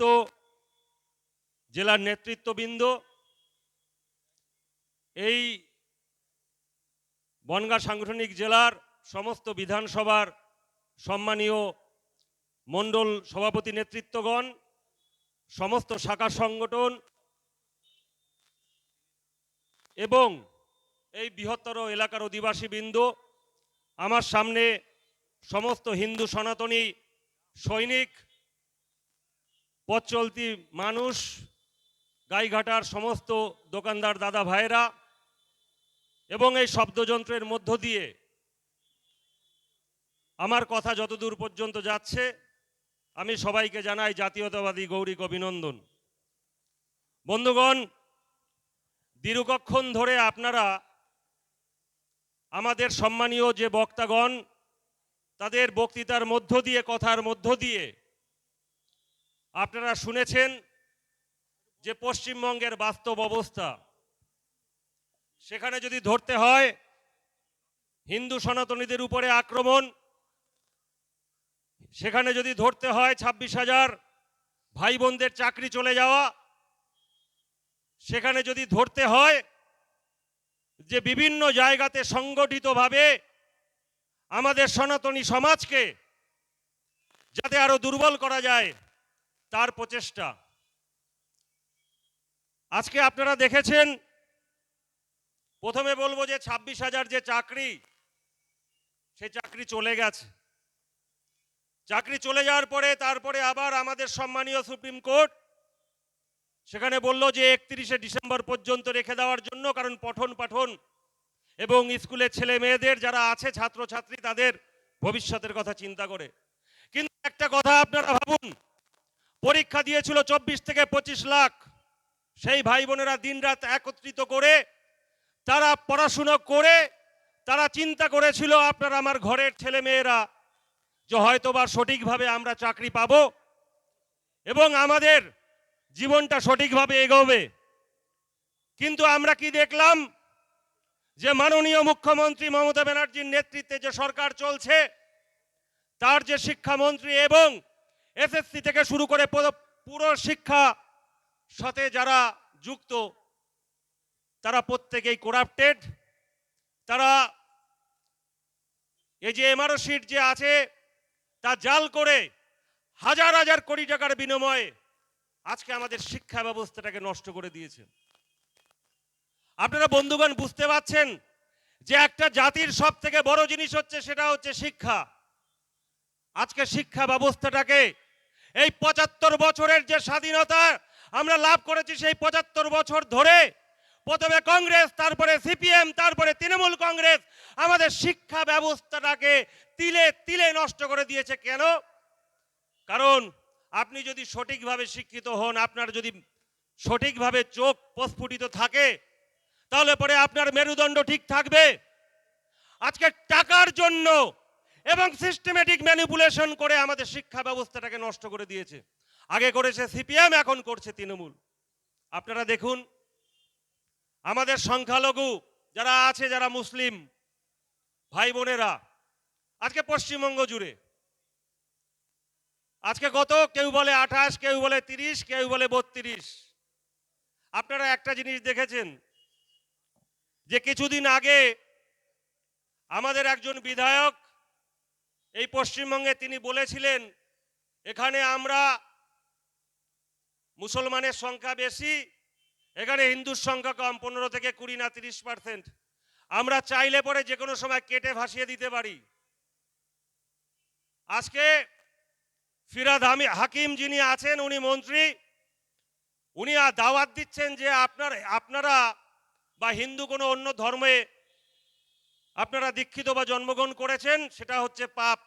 তো জেলার নেতৃত্ববৃন্দ, এই বনগাঁ সাংগঠনিক জেলার সমস্ত বিধানসভার সম্মানীয় মণ্ডল সভাপতি নেতৃত্বগণ, সমস্ত শাখা সংগঠন এবং এই বৃহত্তর এলাকার অধিবাসীবৃন্দ, আমার সামনে সমস্ত হিন্দু সনাতনী সৈনিক পথ চলতি মানুষ, গাইঘাটার সমস্ত দোকানদার দাদা ভাইয়েরা এবং এই শব্দযন্ত্রের মধ্য দিয়ে আমার কথা যতদূর পর্যন্ত যাচ্ছে, আমি সবাইকে জানাই জাতীয়তাবাদী গৌরিক অভিনন্দন। বন্ধুগণ, দীর্ঘক্ষণ ধরে আপনারা আমাদের সম্মানীয় যে বক্তাগণ, তাদের বক্তৃতার মধ্য দিয়ে, কথার মধ্য দিয়ে আপনারা শুনেছেন যে পশ্চিমবঙ্গের বাস্তব অবস্থা। সেখানে যদি ধরতে হয়, হিন্দু সনাতনীদের উপরে আক্রমণ, সেখানে যদি ধরতে হয় ছাব্বিশ হাজার ভাই বোনদের চাকরি চলে যাওয়া, সেখানে যদি ধরতে হয় যে বিভিন্ন জায়গাতে সংগঠিতভাবে আমাদের সনাতনী সমাজকে যাতে আরও দুর্বল করা যায় তার প্রচেষ্টা। আজকে আপনারা দেখেছেন, প্রথমে বলব যে ছাব্বিশ হাজার যে চাকরি সেই চাকরি চলে গেছে। চাকরি চলে যাওয়ার পরে তারপরে আবার আমাদের সম্মানীয় সুপ্রিম কোর্ট সেখানে বলল যে একত্রিশে ডিসেম্বর পর্যন্ত রেখে দেওয়ার জন্য, কারণ পঠন পাঠন এবং স্কুলের ছেলে মেয়েদের যারা আছে, ছাত্রছাত্রী, তাদের ভবিষ্যতের কথা চিন্তা করে। কিন্তু একটা কথা আপনারা ভাবুন পরীক্ষা দিয়েছিল চব্বিশ থেকে পঁচিশ লাখ। সেই ভাই বোনেরা দিনরাত একত্রিত করে, তারা পড়াশুনো করে, তারা চিন্তা করেছিল, আপনার আমার ঘরের ছেলে মেয়েরা যে হয়তোবা সঠিকভাবে আমরা চাকরি পাব এবং আমাদের জীবনটা সঠিকভাবে এগোবে। কিন্তু আমরা কি দেখলাম যে মাননীয় মুখ্যমন্ত্রী মমতা ব্যানার্জির নেতৃত্বে যে সরকার চলছে, তার যে শিক্ষামন্ত্রী এবং এসএসসি থেকে শুরু করে পুরো- শিক্ষা সাথে যারা যুক্ত, তারা প্রত্যেকেই করাপ্টেড তারা এই যে এমআরও সিট যে আছে, তা জাল করে হাজার হাজার কোটি টাকার বিনিময়ে আজকে আমাদের শিক্ষা ব্যবস্থাটাকে নষ্ট করে দিয়েছে। আপনারা বন্ধুগণ বুঝতে পারছেন যে একটা জাতির সব থেকে বড় জিনিস হচ্ছে সেটা হচ্ছে শিক্ষা। আজকে শিক্ষা ব্যবস্থাটাকে এই পঁচাত্তর বছরের যে স্বাধীনতা আমরা লাভ করেছি সেই পঁচাত্তর বছর ধরে, প্রথমে কংগ্রেস, তারপরে সিপিএম, তারপরে তৃণমূল কংগ্রেস, আমাদের শিক্ষা ব্যবস্থাটাকে তিলে তিলে নষ্ট করে দিয়েছে কেন? কারণ আপনি যদি সঠিকভাবে শিক্ষিত হন, আপনার যদি সঠিকভাবে চোখ প্রস্ফুটিত থাকে, তাহলে পরে আপনার মেরুদণ্ড ঠিক থাকবে। আজকে টাকার জন্য এবং সিস্টেমেটিক ম্যানিপুলেশন করে আমাদের শিক্ষা ব্যবস্থাটাকে নষ্ট করে দিয়েছে। আগে করেছে সিপিএম, এখন করছে তৃণমূল। আপনারা দেখুন, আমাদের সংখ্যালঘু যারা আছে, যারা মুসলিম, ভাই বোনেরা, আজকে পশ্চিমবঙ্গ জুড়ে। আজকে কত? কেউ বলে আঠাশ, কেউ বলে তিরিশ, কেউ বলে বত্রিশ। আপনারা একটা জিনিস দেখেছেন, যে কিছুদিন আগে আমাদের একজন বিধায়ক এই পশ্চিমবঙ্গে তিনি বলেছিলেন, এখানে আমরা মুসলমানের সংখ্যা বেশি, এখানে হিন্দুর সংখ্যা কম, পনেরো থেকে কুড়ি না তিরিশ পার্সেন্ট আমরা চাইলে পরে যে কোনো সময় কেটে ভাসিয়ে দিতে পারি। আজকে ফিরাদ হামি, হাকিম যিনি আছেন, উনি মন্ত্রী, উনি দাওয়াত দিচ্ছেন যে আপনার, আপনারা বা হিন্দু কোনো অন্য ধর্মে আপনারা দীক্ষিত বা জন্মগ্রহণ করেছেন, সেটা হচ্ছে পাপ।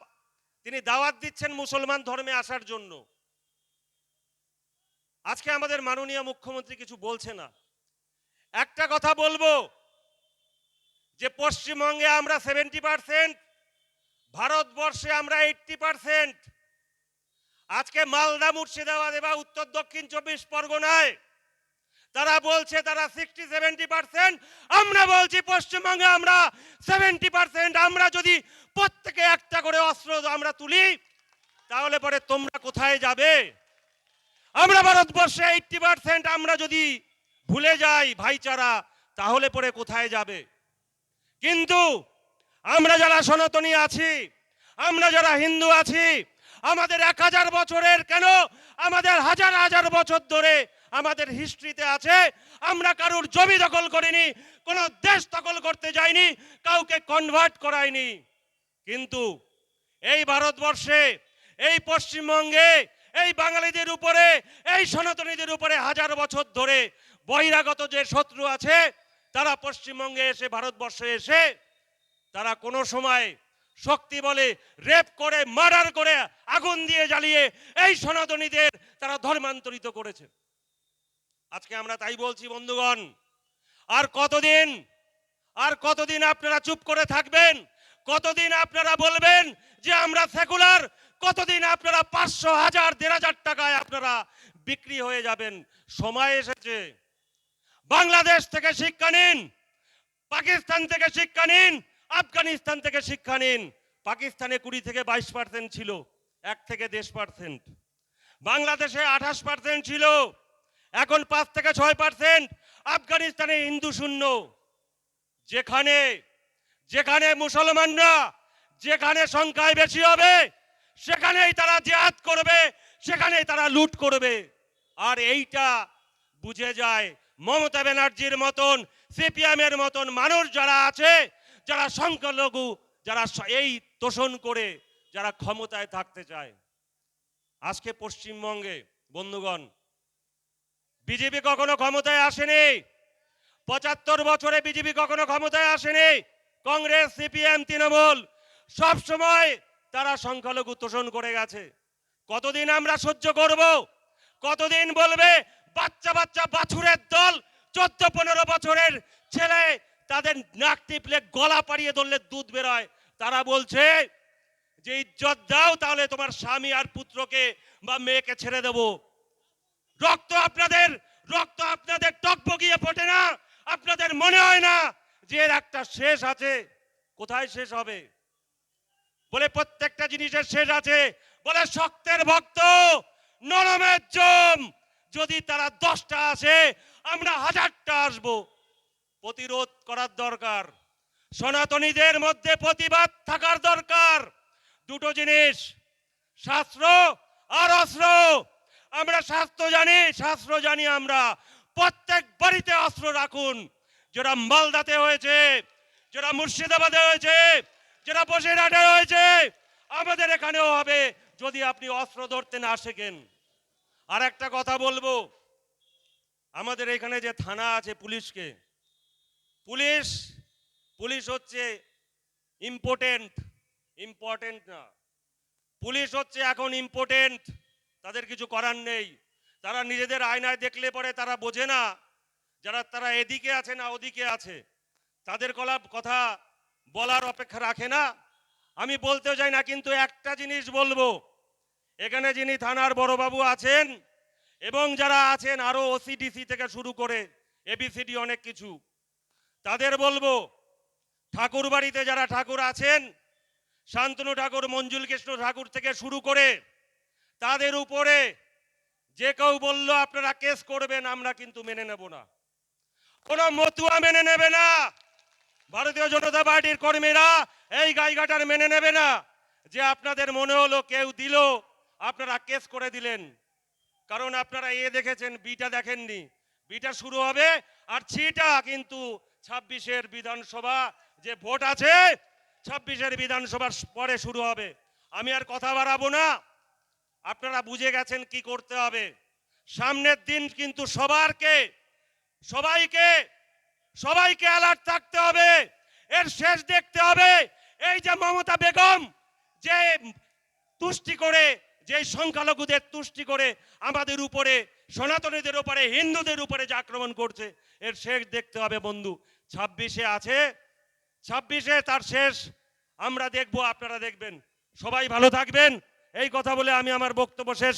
তিনি দাওয়াত দিচ্ছেন মুসলমান ধর্মে আসার জন্য। আজকে আমাদের মাননীয় মুখ্যমন্ত্রী কিছু বলছে না। একটা কথা বলব, যে পশ্চিমবঙ্গে আমরা সেভেন্টি পার্সেন্ট ভারতবর্ষে আমরা এইট্টি পার্সেন্ট আজকে মালদা মুর্শিদাবাদ এবং উত্তর দক্ষিণ চব্বিশ পরগনায় তারা বলছে তারা সিক্সটি সেভেন্টি পার্সেন্ট আমরা বলছি পশ্চিমবঙ্গে আমরা সেভেন্টি পার্সেন্ট আমরা যদি প্রত্যেকে একটা করে অস্ত্র আমরা তুলি, তাহলে পরে তোমরা কোথায় যাবে? আমরা ভারতবর্ষে এইটটি পার্সেন্ট আমরা যদি ভুলে যাই ভাইচারা, তাহলে পরে কোথায় যাবে? কিন্তু আমরা যারা সনাতনী আছি, আমরা যারা হিন্দু আছি, আমাদের এক হাজার বছরের কেন? আমাদের হাজার হাজার বছর ধরে আমাদের হিস্ট্রিতে আছে, আমরা কারুর জমি দখল করিনি, কোনো দেশ দখল করতে যাইনি, কাউকে কনভার্ট করাইনি। কিন্তু এই ভারতবর্ষে, এই পশ্চিমবঙ্গে, এই বাঙালিদের উপরে, এই সনাতনীদের উপরে হাজার বছর ধরে বহিরাগত যে শত্রু আছে, তারা পশ্চিমবঙ্গে এসে, ভারতবর্ষে এসে, তারা কোনো সময় শক্তি বলে রেপ করে, মার্ডার করে আগুন দিয়ে জ্বালিয়ে এই সনাতনীদের তারা ধর্মান্তরিত করেছে। আজকে আমরা তাই বলছি, বন্ধুগণ, আর কতদিন আর কতদিন আপনারা চুপ করে থাকবেন? কতদিন আপনারা বলবেন যে আমরা সেকুলার? কতদিন আপনারা পাঁচশো হাজার, দেড় হাজার টাকায় আপনারা বিক্রি হয়ে যাবেন? সময় এসেছে। বাংলাদেশ থেকে শিক্ষা নিন, পাকিস্তান থেকে শিক্ষা নিন, আফগানিস্তান থেকে শিক্ষা নিন। পাকিস্তানে কুড়ি থেকে বাইশ পার্সেন্ট ছিল, এক থেকে দেশ পার্সেন্ট। বাংলাদেশে আঠাশ পার্সেন্ট ছিল এখন পাঁচ থেকে ছয় পার্সেন্ট আফগানিস্তানে হিন্দু শূন্য। যেখানে যেখানে মুসলমানরা যেখানে সংখ্যায় বেশি হবে, সেখানেই তারা জেহাদ করবে, সেখানেই তারা লুট করবে। আর এইটা বুঝে যায় মমতা ব্যানার্জির মতন, সিপিএমের মতন মানুষ যারা আছে, যারা সংখ্যালঘু, যারা এই তোষণ করে যারা ক্ষমতায় থাকতে চায়। আজকে পশ্চিমবঙ্গে, বন্ধুগণ বিজেপি কখনো ক্ষমতায় আসেনি। পঁচাত্তর বছরে বিজেপি কখনো ক্ষমতায় আসেনি। কংগ্রেস, সিপিএম, তৃণমূল, সব সময় তারা সংখ্যালঘু তোষণ করে গেছে। কতদিন আমরা সহ্য করব? কতদিন বলবে, বাচ্চা বাচ্চা বাছুরের দল, চোদ্দ পনেরো বছরের ছেলে, তাদের নাক টিপলে গলা পাড়িয়ে ধরলে দুধ বেরোয়। তারা বলছে, যে ইজ্জত দাও, তাহলে তোমার স্বামী আর পুত্রকে বা মেয়েকে ছেড়ে দেবো। রক্ত আপনাদের রক্ত আপনাদের টকবগিয়ে ফোটে না, আপনাদের মনে হয় না যে এর একটা শেষ আছে। কোথায় শেষ হবে? বলে প্রত্যেকটা জিনিসের শেষ আছে। বলে শক্তের ভক্ত, নরমের জম। যদি তারা দশটা আসে, আমরা হাজারটা আসব। প্রতিরোধ করার দরকার। সনাতনীদের মধ্যে প্রতিবাদ থাকার দরকার। দুটো জিনিস, শাস্ত্র আর অস্ত্র। আমরা শাস্ত্র জানি শাস্ত্র জানি আমরা। প্রত্যেক বাড়িতে অস্ত্র রাখুন। যেটা মালদাতে হয়েছে যেটা মুর্শিদাবাদে হয়েছে যেটা বসিরহাটে হয়েছে, আমাদের এখানেও হবে যদি আপনি অস্ত্র ধরতে না শেখেন। আর একটা কথা বলব, আমাদের এখানে যে থানা আছে পুলিশকে, পুলিশ পুলিশ হচ্ছে ইম্পর্টেন্ট ইম্পর্টেন্ট না। পুলিশ হচ্ছে এখন ইম্পর্টেন্ট তাদের কিছু করার নেই। তারা নিজেদের আয়নায় দেখলে পরে তারা বোঝে না, যারা, তারা এদিকে আছে না ওদিকে আছে। তাদের কলা, কথা বলার অপেক্ষা রাখে না। আমি বলতেও চাই না, কিন্তু একটা জিনিস বলব। এখানে যিনি থানার বড়বাবু আছেন এবং যারা আছেন আরও ওসিডিসি থেকে শুরু করে এবিসিডি অনেক কিছু, তাদের বলব ঠাকুর বাড়িতে যারা ঠাকুর আছেন, শান্তনু ঠাকুর, মঞ্জুল কৃষ্ণ ঠাকুর থেকে শুরু করে তাদের উপরে যে কেউ বলল, আপনারা কেস করবেন, আমরা কিন্তু মেনে নেব না। কোনো মতুয়া মেনে নেবে না। ভারতীয় জনতা পার্টির কর্মীরা এই গাইঘাটার মেনে নেবে না যে আপনাদের মনে হলো, কেউ দিল, আপনারা কেস করে দিলেন। কারণ আপনারা এ দেখেছেন, বিটা দেখেননি। বিটা শুরু হবে আর ছিটা কিন্তু ছাব্বিশের বিধানসভা যে ভোট আছে, ছাব্বিশের বিধানসভার পরে শুরু হবে। আমি আর কথা বাড়াবো না। আপনারা বুঝে গেছেন কি করতে হবে। সামনের দিন কিন্তু সবারকে, সবাইকে সবাইকে অ্যালার্ট থাকতে হবে। এর শেষ দেখতে হবে। এই যে মমতা বেগম, যে তুষ্টি করে, যে সংখ্যালঘুদের তুষ্টি করে আমাদের উপরে, সনাতনীদের উপরে, হিন্দুদের উপরে যে আক্রমণ করছে, এর শেষ দেখতে হবে বন্ধু। ছাব্বিশে আছে, ছাব্বিশে তার শেষ। আমরা দেখব, আপনারা দেখবেন। সবাই ভালো থাকবেন। এই কথা বলে আমি আমার বক্তব্য শেষ